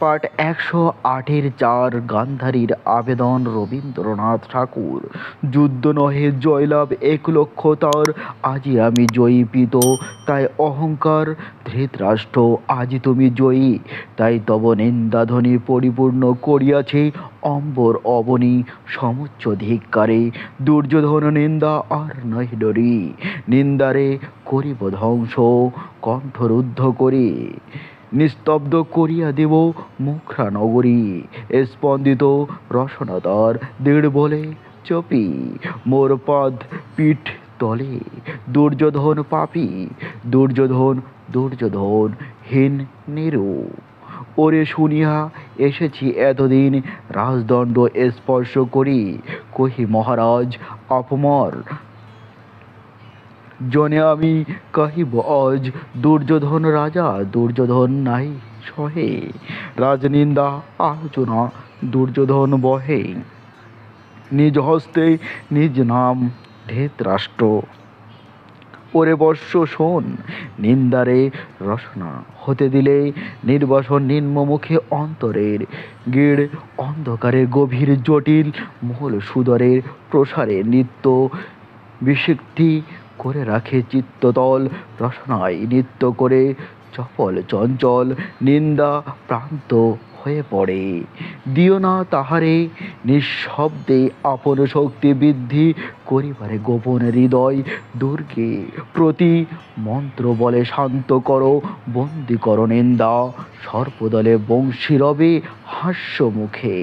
পাঠ একশো আটের চার গান্ধারীর আবেদন রবীন্দ্রনাথ ঠাকুর। যুদ্ধ নহে জয়লাভ এক লক্ষ তার, আজি আমি জয়ী পিত, তাই অহংকার ধৃতরাষ্ট্র, আজি তুমি জয়ী। তাই তব নিন্দাধ্বনি পরিপূর্ণ করিয়াছে অম্বর অবনী সমুচ্চ ধিক্কারে। দুর্যোধন নিন্দা আর নহি ডরি, নিন্দারে করিব ধ্বংস কণ্ঠরুদ্ধ করি। নিস্তব্ধ করিয়া দেব মুখরা নগরী স্পন্দিত রসনাদার দৃঢ় বলে চপি। মোর পদ পিঠ তলে। দুর্যোধন পাপি। দুর্যোধন দুর্যোধন, হীন নিরু। ওরে শুনিয়া এসেছি এতদিন রাজদণ্ড স্পর্শ করি। কহি মহারাজ, অপমর জনে আমি কহিব আজ। দুর্যোধন রাজা, দুর্যোধন নাই সহে। রাজনিন্দা, আলোচনা, দুর্যোধন বহে। নিজ হস্তে নিজ নাম ধৃতরাষ্ট্র। ওরে বর্ষ, শোন, নিন্দারে রসনা। হতে দিলে নির্বাসন নিম্নমুখে অন্তরের গিড় অন্ধকারে গভীর জটিল মূল সুদরের প্রসারে নিত্য বিশুদ্ধি করে রাখে চিত্ততল। রসনায় নৃত্য করে চপল চঞ্চল, নিন্দা প্রান্ত হয়ে পড়ে। দিও না তাহারে, নিঃশব্দে আপন শক্তি বৃদ্ধি করিবারে গোপন হৃদয়। দুর্গে, প্রতি মন্ত্র বলে শান্ত করো, বন্দি করো নিন্দা। সর্পদলে বংশী রবে হাস্য মুখে